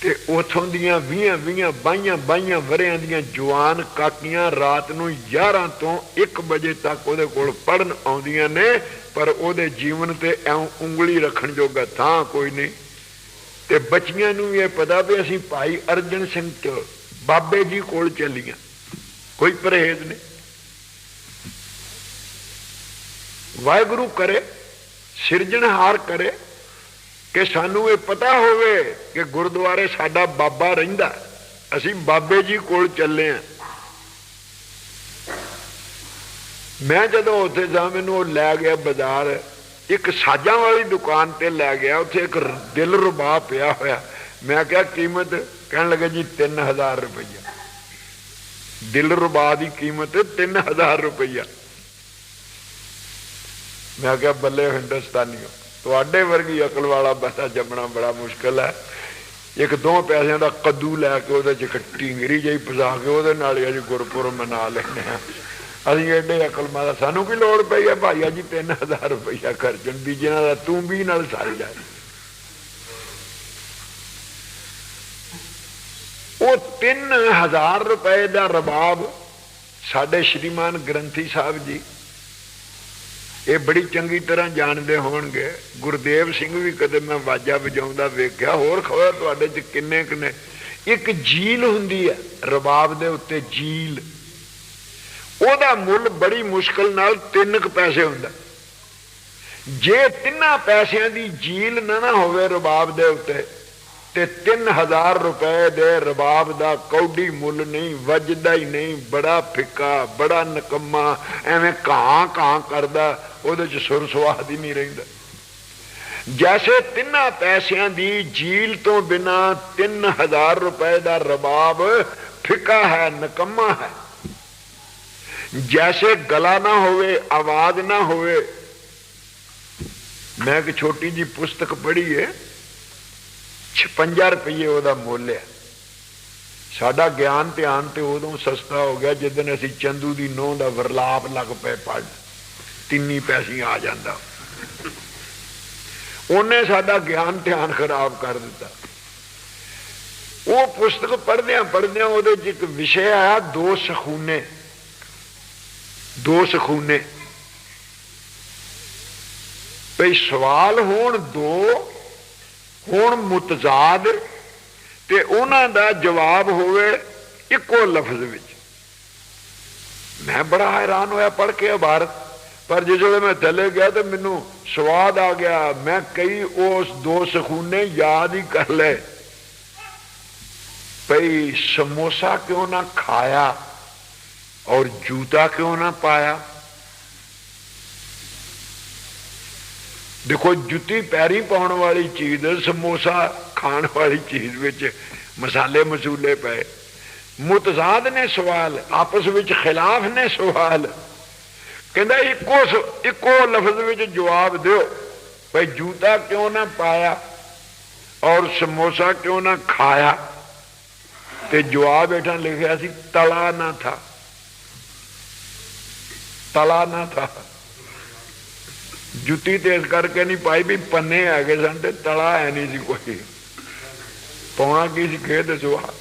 ਤੇ ਉਥੋਂ ਦੀਆਂ 20 20 ਬਾਈਆਂ ਬਾਈਆਂ ਵਰਿਆਂ ਦੀਆਂ ਜਵਾਨ ਕਾਕੀਆਂ ਰਾਤ ਨੂੰ 11 ਤੋਂ 1 ਵਜੇ ਤੱਕ ਉਹਦੇ ਕੋਲ ਪੜਨ ਆਉਂਦੀਆਂ ਨੇ, ਪਰ ਉਹਦੇ ਜੀਵਨ ਤੇ ਐਉਂ ਉਂਗਲੀ ਰੱਖਣ ਜੋਗਾ ਥਾਂ ਕੋਈ ਨਹੀਂ। ਤੇ ਬੱਚੀਆਂ ਨੂੰ ਇਹ ਪਤਾ ਵੀ ਅਸੀਂ ਭਾਈ ਅਰਜਨ ਸਿੰਘ ਚ ਬਾਬੇ ਜੀ ਕੋਲ ਚੱਲੀਆਂ। ਕੋਈ ਪਰਹੇਜ਼ ਨਹੀਂ। ਵਾਹਿਗੁਰੂ ਕਰੇ ਸਿਰਜਣਹਾਰ ਕਰੇ, ਕਿ ਸਾਨੂੰ ਇਹ ਪਤਾ ਹੋਵੇ ਕਿ ਗੁਰਦੁਆਰੇ ਸਾਡਾ ਬਾਬਾ ਰਹਿੰਦਾ ਅਸੀਂ ਬਾਬੇ ਜੀ ਕੋਲ ਚੱਲੇ ਆ ਮੈਂ ਜਦੋਂ ਉੱਥੇ ਜਾ, ਮੈਨੂੰ ਉਹ ਲੈ ਗਿਆ ਬਾਜ਼ਾਰ ਇੱਕ ਸਾਜਾਂ ਵਾਲੀ ਦੁਕਾਨ ਤੇ ਲੈ ਗਿਆ, ਉੱਥੇ ਇੱਕ ਦਿਲ ਰੁਬਾ ਪਿਆ ਹੋਇਆ। ਮੈਂ ਕਿਹਾ, ਕੀਮਤ? ਕਹਿਣ ਲੱਗਾ, ਜੀ 3000 ਰੁਪਈਆ। ਦਿਲ ਰੁਬਾ ਦੀ ਕੀਮਤ 3000 ਰੁਪਈਆ। ਮੈਂ ਕਿਹਾ, ਬੱਲੇ ਹਿੰਦੁਸਤਾਨੀਓ, ਤੁਹਾਡੇ ਵਰਗੀ ਅਕਲ ਵਾਲਾ ਬੰਦਾ ਜੰਮਣਾ ਬੜਾ ਮੁਸ਼ਕਲ ਹੈ। ਇੱਕ ਦੋ ਪੈਸਿਆਂ ਦਾ ਕੱਦੂ ਲੈ ਕੇ ਉਹਦੇ ਚ ਇੱਕ ਟਿੰਗਰੀ ਜਿਹੀ ਫਸਾ ਕੇ ਉਹਦੇ ਨਾਲ ਹੀ ਅੱਜ ਗੁਰਪੁਰਬ ਮਨਾ ਲੈਣੇ ਆ ਅਸੀਂ ਐਡੇ ਅਕਲ ਮਾਦਾ ਸਾਨੂੰ ਕੀ ਲੋੜ ਪਈ ਹੈ ਭਾਈਆ ਜੀ 3000 ਰੁਪਇਆ ਖਰਚਣ ਦੀ ਜਿਹਨਾਂ ਦਾ ਤੂੰ ਵੀ ਨਾਲ ਸਰ ਜਾ ਉਹ 3000 ਰੁਪਏ ਦਾ ਰਬਾਬ ਸਾਡੇ ਸ਼੍ਰੀਮਾਨ ਗ੍ਰੰਥੀ ਸਾਹਿਬ ਜੀ, ਇਹ ਬੜੀ ਚੰਗੀ ਤਰ੍ਹਾਂ ਜਾਣਦੇ ਹੋਣਗੇ। ਗੁਰਦੇਵ ਸਿੰਘ ਵੀ ਕਦੇ ਮੈਂ ਵਾਜਾ ਵਜਾਉਂਦਾ ਵੇਖਿਆ, ਹੋਰ ਖਬਰ ਤੁਹਾਡੇ ਚ ਕਿੰਨੇ ਕਿੰਨੇ ਇੱਕ ਜੀਲ ਹੁੰਦੀ ਹੈ, ਰਬਾਬ ਦੇ ਉੱਤੇ ਜੀਲ। ਉਹਦਾ ਮੁੱਲ ਬੜੀ ਮੁਸ਼ਕਲ ਨਾਲ 3 ਕ ਪੈਸੇ ਹੁੰਦਾ। ਜੇ ਤਿੰਨਾਂ ਪੈਸਿਆਂ ਦੀ ਜੀਲ ਨਾ ਨਾ ਹੋਵੇ ਰਬਾਬ ਦੇ ਉੱਤੇ, ਤੇ 3000 ਰੁਪਏ ਦੇ ਰਬਾਬ ਦਾ ਕੌਡੀ ਮੁੱਲ ਨਹੀਂ, ਵੱਜਦਾ ਹੀ ਨਹੀਂ, ਬੜਾ ਫਿੱਕਾ, ਬੜਾ ਨਕਮਾ, ਐਵੇਂ ਕਾਂ ਕਾਂ ਕਰਦਾ, ਉਹਦੇ ਚ ਸੁਰ ਸਵਾਦ ਹੀ ਨਹੀਂ ਰਹਿੰਦਾ। ਜੈਸੇ ਤਿੰਨਾਂ ਪੈਸਿਆਂ ਦੀ ਜੀਲ ਤੋਂ ਬਿਨਾ 3000 ਰੁਪਏ ਦਾ ਰਬਾਬ ਫਿੱਕਾ ਹੈ, ਨਕਮਾ ਹੈ। ਜੈਸੇ ਗਲਾ ਨਾ ਹੋਵੇ, ਆਵਾਜ਼ ਨਾ ਹੋਵੇ। ਮੈਂ ਇੱਕ ਛੋਟੀ ਜੀ ਪੁਸਤਕ ਪੜ੍ਹੀ ਹੈ 56 ਰੁਪਏ ਉਹਦਾ ਮੁੱਲ ਹੈ ਸਾਡਾ ਗਿਆਨ ਧਿਆਨ ਤੇ ਉਦੋਂ ਸਸਤਾ ਹੋ ਗਿਆ ਜਦੋਂ ਅਸੀਂ ਚੰਦੂ ਦੀ ਨੋਹ ਦਾ ਵਰਲਾਪ ਲੱਗ ਪਏ ਪੜ ਤਿੰਨੀ ਪੈਸੇ ਆ ਜਾਂਦਾ। ਉਹਨੇ ਸਾਡਾ ਗਿਆਨ ਧਿਆਨ ਖਰਾਬ ਕਰ ਦਿੱਤਾ। ਉਹ ਪੁਸਤਕ ਪੜ੍ਹਦਿਆਂ ਪੜ੍ਹਦਿਆਂ ਉਹਦੇ 'ਚ ਇੱਕ ਵਿਸ਼ੇ ਆਇਆ, ਦੋ ਸਖੂਨੇ। ਦੋ ਸਖੂਨੇ ਭਈ ਸਵਾਲ ਹੋਣ ਦੋ, ਹੋਣ ਮੁਤਜ਼ਾਦ ਤੇ ਉਹਨਾਂ ਦਾ ਜਵਾਬ ਹੋਵੇ ਇੱਕੋ ਲਫ਼ਜ਼ ਵਿੱਚ। ਮੈਂ ਬੜਾ ਹੈਰਾਨ ਹੋਇਆ ਪੜ ਕੇ ਭਾਰਤ ਪਰ ਜਿਸ ਵੇਲੇ ਮੈਂ ਥੱਲੇ ਗਿਆ ਤੇ ਮੈਨੂੰ ਸਵਾਦ ਆ ਗਿਆ। ਮੈਂ ਕਈ ਉਸ ਦੋ ਸਖੂਨੇ ਯਾਦ ਹੀ ਕਰ ਲਏ। ਭਈ ਸਮੋਸਾ ਕਿਉਂ ਨਾ ਖਾਇਆ? ਔਰ ਜੂਤਾ ਕਿਉਂ ਨਾ ਪਾਇਆ? ਦੇਖੋ, ਜੁੱਤੀ ਪੈਰੀ ਪਾਉਣ ਵਾਲੀ ਚੀਜ਼, ਸਮੋਸਾ ਖਾਣ ਵਾਲੀ ਚੀਜ਼ ਵਿੱਚ ਮਸਾਲੇ ਮਸੂਲੇ ਪਏ। ਮੁਤਜ਼ਾਦ ਨੇ ਸਵਾਲ, ਆਪਸ ਵਿੱਚ ਖਿਲਾਫ ਨੇ ਸਵਾਲ। ਕਹਿੰਦਾ, ਇੱਕੋ ਇੱਕੋ ਲਫ਼ਜ਼ ਵਿੱਚ ਜਵਾਬ ਦਿਓ ਭਈ ਜੂਤਾ ਕਿਉਂ ਨਾ ਪਾਇਆ ਔਰ ਸਮੋਸਾ ਕਿਉਂ ਨਾ ਖਾਇਆ? ਤੇ ਜਵਾਬ ਹੇਠਾਂ ਲਿਖਿਆ ਸੀ, ਤਲਾ ਨਾ ਥਾ। ਤਲਾ ਨਾ ਥਾ। ਜੁੱਤੀ ਤੇ ਇਸ ਕਰਕੇ ਨਹੀਂ ਪਾਈ ਵੀ ਪੰਨੇ ਆ ਗਏ ਸਨ ਤੇ ਤਲਾ ਹੈ ਨਹੀਂ ਸੀ ਕੋਈ। ਪਾਉਣਾ ਕੀ ਸੀ ਖੇਦ ਸੁਆ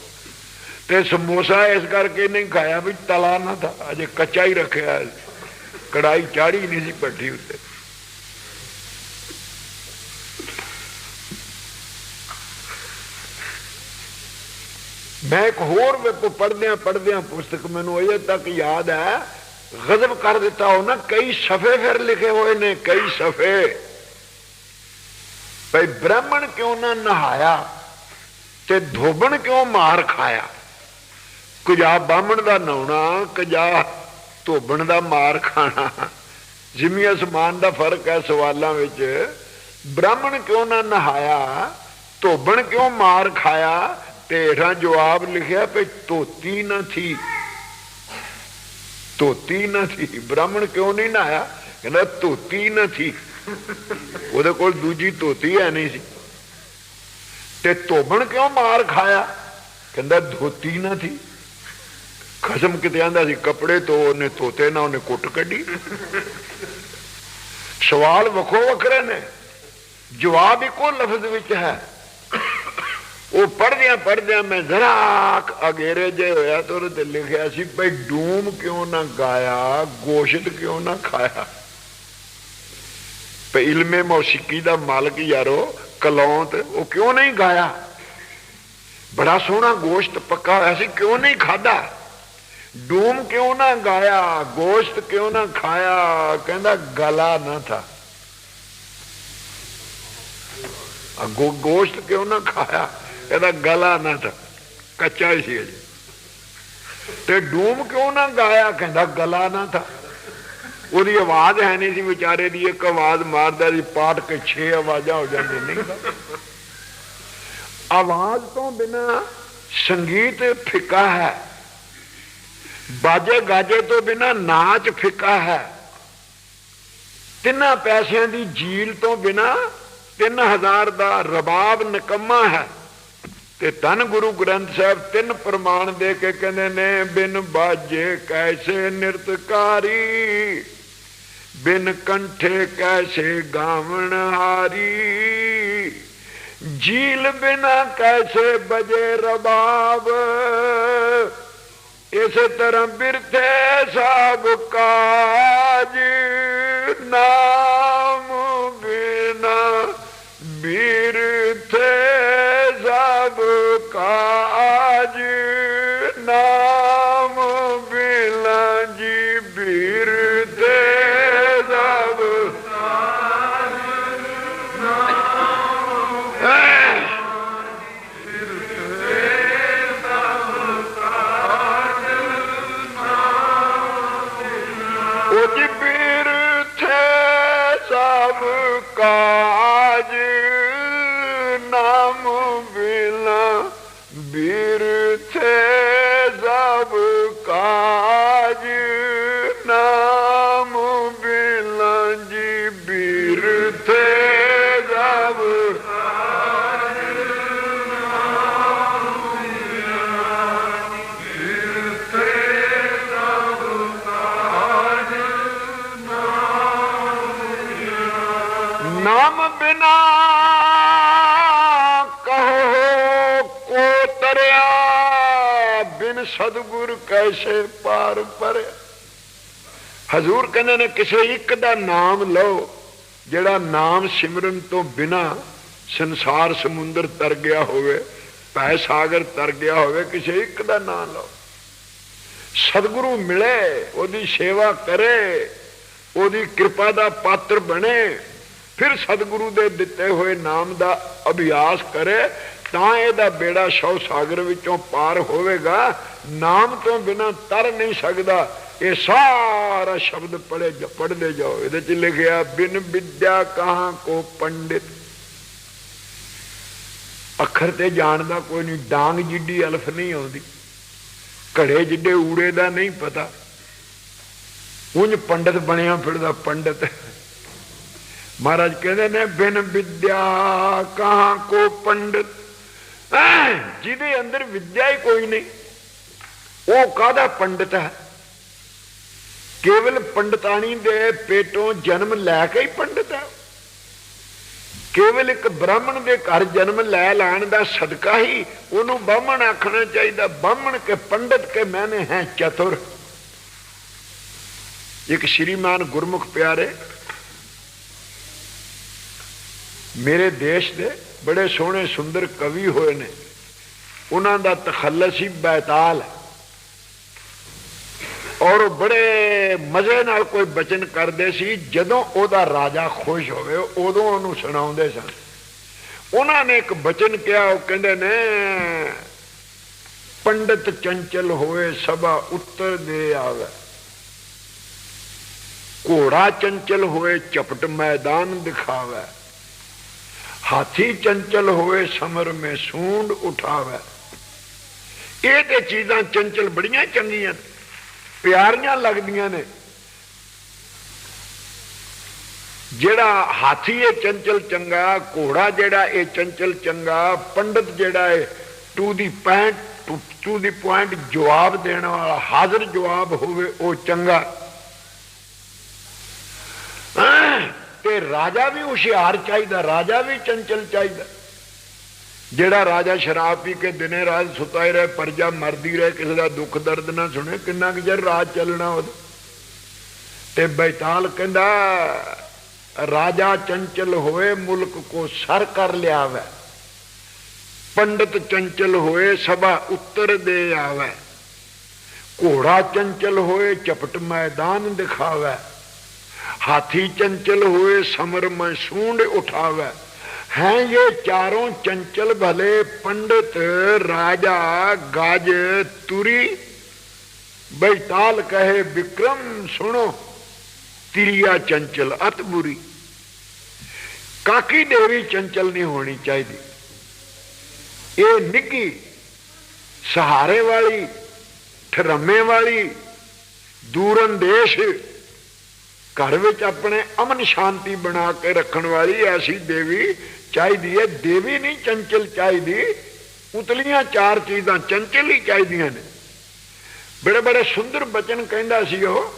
ਤੇ ਸਮੋਸਾ ਇਸ ਕਰਕੇ ਨਹੀਂ ਖਾਇਆ ਵੀ ਤਲਾ ਨਾ ਥਾ। ਅਜੇ ਕੱਚਾ ਹੀ ਰੱਖਿਆ ਕੜਾਈ ਚਾੜੀ ਨਹੀਂ ਸੀ ਪੱਠੀ ਉੱਤੇ। ਮੈਂ ਇੱਕ ਹੋਰ ਪੜਦਿਆਂ ਪੜਦਿਆਂ ਪੁਸਤਕ ਮੈਨੂੰ ਅਜੇ ਤੱਕ ਯਾਦ ਹੈ। ਗਜ਼ਬ ਕਰ ਦਿੱਤਾ ਉਹ ਨਾ ਕਈ ਸਫੇ ਫਿਰ ਲਿਖੇ ਹੋਏ ਨੇ, ਕਈ ਸਫੇ। ਭਈ ਬ੍ਰਾਹਮਣ ਕਿਉਂ ਨਾ ਨਹਾਇਆ ਤੇ ਧੋਬਣ ਕਿਉਂ ਮਾਰ ਖਾਇਆ? ਕੁਜਾ ਬਾਹਮਣ ਦਾ ਨਹਾਉਣਾ, ਕੁਜਾ ਧੋਬਣ ਦਾ ਮਾਰ ਖਾਣਾ। ਜਿਵੇਂ ਅਸਮਾਨ ਦਾ ਫ਼ਰਕ ਹੈ ਸਵਾਲਾਂ ਵਿੱਚ। ਬ੍ਰਾਹਮਣ ਕਿਉਂ ਨਾ ਨਹਾਇਆ, ਧੋਬਣ ਕਿਉਂ ਮਾਰ ਖਾਇਆ? ਤੇ ਹੇਠਾਂ ਜਵਾਬ ਲਿਖਿਆ ਕਿ ਧੋਤੀ ਨਾ ਥੀ। ਧੋਤੀ ਨਾ ਸੀ ਬ੍ਰਾਹਮਣ ਕਿਉਂ ਨਹੀਂ ਨਹਾਇਆ ਕਹਿੰਦਾ ਧੋਤੀ ਨਾ ਸੀ ਉਹਦੇ ਕੋਲ ਦੂਜੀ ਧੋਤੀ ਹੈ ਨਹੀਂ ਸੀ। ਤੇ ਧੋਬਣ ਕਿਉਂ ਮਾਰ ਖਾਇਆ? ਕਹਿੰਦਾ, ਧੋਤੀ ਨਾ ਸੀ ਖਸਮ ਕਿਤੇ ਆਂਦਾ ਸੀ, ਕੱਪੜੇ ਤੋਂ ਉਹਨੇ ਧੋਤੇ ਨਾ, ਉਹਨੇ ਕੁੱਟ ਕੱਢੀ। ਸਵਾਲ ਵੱਖੋ ਵੱਖਰੇ ਨੇ। ਜਵਾਬ ਇੱਕੋ ਲਫ਼ਜ਼ ਵਿੱਚ ਹੈ। ਉਹ ਪੜਦਿਆਂ ਪੜਦਿਆਂ ਮੈਂ ਜ਼ਰਾ ਅਗੇਰੇ ਜੇ ਹੋਇਆ ਤਾਂ ਉਹਦੇ ਤੇ ਲਿਖਿਆ ਸੀ, ਭਈ ਡੂਮ ਕਿਉਂ ਨਾ ਗਾਇਆ, ਗੋਸ਼ਤ ਕਿਉਂ ਨਾ ਖਾਇਆ? ਭਈ ਇਲਮੇ ਮੌਸੀਕੀ ਦਾ ਮਾਲਕ ਯਾਰੋ, ਕਲੌਂਤ, ਉਹ ਕਿਉਂ ਨਹੀਂ ਗਾਇਆ? ਬੜਾ ਸੋਹਣਾ ਗੋਸ਼ਤ ਪੱਕਾ ਹੋਇਆ ਸੀ, ਕਿਉਂ ਨਹੀਂ ਖਾਦਾ ਡੂਮ ਕਿਉਂ ਨਾ ਗਾਇਆ, ਗੋਸ਼ਤ ਕਿਉਂ ਨਾ ਖਾਇਆ? ਕਹਿੰਦਾ, ਗਲਾ ਨਾ ਥਾ। ਗੋਸ਼ਤ ਕਿਉਂ ਨਾ ਖਾਇਆ? ਇਹਦਾ ਗਲਾ ਨਾ ਥਾ ਕੱਚਾ ਹੀ ਸੀ ਅਜੇ ਤੇ ਡੂਮ ਕਿਉਂ ਨਾ ਗਾਇਆ, ਕਹਿੰਦਾ ਗਲਾ ਨਾ ਥਾ ਉਹਦੀ ਆਵਾਜ਼ ਹੈ ਨਹੀਂ ਸੀ ਵਿਚਾਰੇ ਦੀ, ਇੱਕ ਆਵਾਜ਼ ਮਾਰਦਾ ਸੀ ਪਾਟ ਕੇ 6 ਆਵਾਜ਼ਾਂ ਹੋ ਜਾਂਦੀਆਂ ਨਹੀਂ ਆਵਾਜ਼ ਤੋਂ ਬਿਨਾ ਸੰਗੀਤ ਫਿੱਕਾ ਹੈ। ਬਾਜੇ ਗਾਜੇ ਤੋਂ ਬਿਨਾ ਨਾਚ ਫਿੱਕਾ ਹੈ। ਤਿੰਨਾਂ ਪੈਸਿਆਂ ਦੀ ਜੀਲ ਤੋਂ ਬਿਨਾ 3000 ਦਾ ਰਬਾਬ ਨਿਕੰਮਾ ਹੈ। ਤੇ ਤਨ ਗੁਰੂ ਗ੍ਰੰਥ ਸਾਹਿਬ ਤਿੰਨ ਪ੍ਰਮਾਣ ਦੇ ਕੇ ਕਹਿੰਦੇ ਨੇ, ਬਿਨ ਬਾਜੇ ਕੈਸੇ ਨਿਰਤਕਾਰੀ, ਬਿਨ ਕੰਠੇ ਕੈਸੇ ਗਾਵਣ ਹਾਰੀ ਜੀਲ ਬਿਨਾ ਕੈਸੇ ਬਜੇ ਰਬਾਬ, ਇਸੇ ਤਰ੍ਹਾਂ ਬਿਰਥੇ ਸਭ ਕਾਜ, ਨਾਮ ਬਿਨਾ ਬਿਰਥੇ ਸਭ ਕਾਜ ਨਾਮ ਬਿਨਾ ਕਹੋ ਕੋ ਤਰਿਆ ਬਿਨ ਸਤਗੁਰ ਕੈਸੇ ਪਾਰ ਪਰੇ ਹਜ਼ੂਰ ਕਹਿੰਦੇ ਨੇ, ਕਿਸੇ ਇੱਕ ਦਾ ਨਾਮ ਲਓ, ਜਿਹੜਾ ਨਾਮ ਸਿਮਰਨ ਤੋਂ ਬਿਨਾ ਸੰਸਾਰ ਸਮੁੰਦਰ ਤਰ ਗਿਆ ਹੋਵੇ, ਭੈ ਸਾਗਰ ਤਰ ਗਿਆ ਹੋਵੇ, ਕਿਸੇ ਇੱਕ ਦਾ ਨਾਮ ਲਓ। ਸਤਿਗੁਰੂ ਮਿਲੇ, ਉਹਦੀ ਸੇਵਾ ਕਰੇ, ਉਹਦੀ ਕਿਰਪਾ ਦਾ ਪਾਤਰ ਬਣੇ ਫਿਰ ਸਤਿਗੁਰੂ ਦੇ ਦਿੱਤੇ ਹੋਏ ਨਾਮ ਦਾ ਅਭਿਆਸ ਕਰੇ, ਤਾਂ ਇਹਦਾ ਬੇੜਾ ਸ਼ੌ ਸਾਗਰ ਵਿੱਚੋਂ ਪਾਰ ਹੋਵੇਗਾ। ਨਾਮ ਤੋਂ ਬਿਨਾ ਤਰ ਨਹੀਂ ਸਕਦਾ। ਇਹ ਸਾਰਾ ਸ਼ਬਦ ਪੜੇ ਪੜਦੇ ਜਾਓ। ਇਹਦੇ ਚ ਲਿਖਿਆ, ਬਿਨ ਵਿਦਿਆ ਕਹਾਂ ਕੋ ਪੰਡਿਤ। ਅੱਖਰ ਤੇ ਜਾਣਦਾ ਕੋਈ ਨਹੀਂ, ਡਾਂਗ ਜਿੱਡੀ ਅਲਫ ਨਹੀਂ ਆਉਂਦੀ। ਘੜੇ ਜਿੱਡੇ ਊੜੇ ਦਾ ਨਹੀਂ ਪਤਾ। ਉਂਝ ਪੰਡਤ ਬਣਿਆ ਫਿਰਦਾ, ਪੰਡਤ। ਮਹਾਰਾਜ ਕਹਿੰਦੇ ਨੇ, ਬਿਨ ਵਿਦਿਆ ਕਹਾਂ ਕੋ ਪੰਡਿਤ? ਜਿਹਦੇ ਅੰਦਰ ਵਿਦਿਆ ਹੀ ਕੋਈ ਨਹੀਂ। ਉਹ ਕਾਹਦਾ ਪੰਡਿਤ ਹੈ? ਕੇਵਲ ਪੰਡਤਾਣੀ ਦੇ ਪੇਟੋਂ ਜਨਮ ਲੈ ਕੇ ਹੀ ਪੰਡਿਤ ਹੈ। ਕੇਵਲ ਇੱਕ ਬ੍ਰਾਹਮਣ ਦੇ ਘਰ ਜਨਮ ਲੈ ਲੈਣ ਦਾ ਸਦਕਾ ਹੀ ਉਹਨੂੰ ਬਾਹਮਣ ਆਖਣਾ ਚਾਹੀਦਾ, ਬਾਹਮਣ ਕੇ ਪੰਡਿਤ ਕੇ ਮੈਨੇ ਹੈ ਚਤੁਰ। ਇੱਕ ਸ਼੍ਰੀਮਾਨ ਗੁਰਮੁਖ ਪਿਆਰੇ ਮੇਰੇ ਦੇਸ਼ ਦੇ ਬੜੇ ਸੋਹਣੇ ਸੁੰਦਰ ਕਵੀ ਹੋਏ ਨੇ। ਉਹਨਾਂ ਦਾ ਤਖੱਲਸ ਹੀ। ਬੈਤਾਲ ਔਰ ਉਹ ਬੜੇ ਮਜ਼ੇ ਨਾਲ ਕੋਈ ਬਚਨ ਕਰਦੇ ਸੀ, ਜਦੋਂ ਉਹਦਾ ਰਾਜਾ ਖੁਸ਼ ਹੋਵੇ, ਉਦੋਂ ਉਹਨੂੰ ਸੁਣਾਉਂਦੇ ਸਨ। ਉਹਨਾਂ ਨੇ ਇੱਕ ਬਚਨ ਕਿਹਾ, ਉਹ ਕਹਿੰਦੇ ਨੇ, ਪੰਡਤ ਚੰਚਲ ਹੋਏ ਸਭਾ ਉੱਤਰ ਦੇ ਆਵੇ। ਘੋੜਾ ਚੰਚਲ ਹੋਏ ਚਪਟ ਮੈਦਾਨ ਦਿਖਾਵੇ। ਹਾਥੀ ਚੰਚਲ ਹੋਵੇ ਸਮਰ ਮੇ ਸੂੰਡ ਉਠਾਵੇ। ਇਹ ਤੇ ਚੀਜ਼ਾਂ ਚੰਚਲ ਬੜੀਆਂ ਚੰਗੀਆਂ, ਪਿਆਰੀਆਂ ਲੱਗਦੀਆਂ ਨੇ। ਜਿਹੜਾ ਹਾਥੀ ਇਹ ਚੰਚਲ ਚੰਗਾ, ਘੋੜਾ ਜਿਹੜਾ ਇਹ ਚੰਚਲ ਚੰਗਾ, ਪੰਡਤ ਜਿਹੜਾ ਹੈ to the point to the point ਜਵਾਬ ਦੇਣ ਵਾਲਾ, ਹਾਜ਼ਰ ਜਵਾਬ ਹੋਵੇ ਉਹ ਚੰਗਾ। ਤੇ ਰਾਜਾ ਵੀ ਹੁਸ਼ਿਆਰ ਚਾਹੀਦਾ, ਰਾਜਾ ਵੀ ਚੰਚਲ ਚਾਹੀਦਾ। ਜਿਹੜਾ ਰਾਜਾ ਸ਼ਰਾਬ ਪੀ ਕੇ ਦਿਨੇ ਰਾਤ ਸੁੱਤਾ ਹੀ ਰਹੇ, ਪਰਜਾ ਮਰਦੀ ਰਹੇ, ਕਿਸੇ ਦਾ ਦੁੱਖ ਦਰਦ ਨਾ ਸੁਣੇ, ਕਿੰਨਾ ਕਿ ਜਰ ਰਾਜ ਚੱਲਣਾ ਉਹ ਤੇ ਬੈਤਾਲ ਕਹਿੰਦਾ, ਰਾਜਾ ਚੰਚਲ ਹੋਏ, ਮੁਲਕ ਕੋ ਸਰ ਕਰ ਲਿਆਵੇ। ਪੰਡਤ ਚੰਚਲ ਹੋਏ, ਸਭਾ ਉੱਤਰ ਦੇ ਆਵੇ। ਘੋੜਾ ਚੰਚਲ ਹੋਏ, ਚਪਟ ਮੈਦਾਨ ਦਿਖਾਵੇ। हाथी चंचल हुए समर में सूंड उठावे हैं ये चारों चंचल भले पंडित राजा गाज तुरी बैताल कहे विक्रम सुनो तिरिया चंचल अत बुरी काकी देवी चंचल नहीं होनी चाहिए ये निकी सहारे वाली ठरमे वाली दूरंदेश ਘਰ ਵਿੱਚ ਆਪਣੇ ਅਮਨ ਸ਼ਾਂਤੀ ਬਣਾ ਕੇ ਰੱਖਣ ਵਾਲੀ ਐਸੀ ਦੇਵੀ ਚਾਹੀਦੀ ਹੈ। ਦੇਵੀ ਨਹੀਂ, ਚੰਚਲ ਚਾਹੀਦੀ। ਉਤਲੀਆਂ ਚਾਰ ਚੀਜ਼ਾਂ ਚੰਚਲ ਹੀ ਚਾਹੀਦੀਆਂ ਨੇ। ਬੜੇ ਬੜੇ ਸੁੰਦਰ ਬਚਨ ਕਹਿੰਦਾ ਸੀ ਉਹ।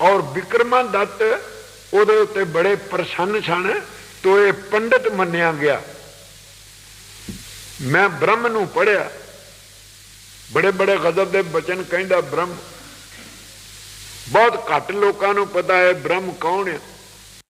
ਔਰ ਵਿਕਰਮਾ ਦੱਤ ਉਹਦੇ ਉੱਤੇ ਬੜੇ ਪ੍ਰਸੰਨ ਸਨ ਤੋ ਇਹ ਪੰਡਤ ਮੰਨਿਆ ਗਿਆ। ਮੈਂ ਬ੍ਰਹਮ ਨੂੰ ਪੜਿਆ ਬੜੇ ਬੜੇ ਗਜ਼ਬ ਦੇ ਬਚਨ ਕਹਿੰਦਾ ਬ੍ਰਹਮ ਬਹੁਤ ਘੱਟ ਲੋਕਾਂ ਨੂੰ ਪਤਾ ਹੈ ਬ੍ਰਹਮ ਕੌਣ ਹੈ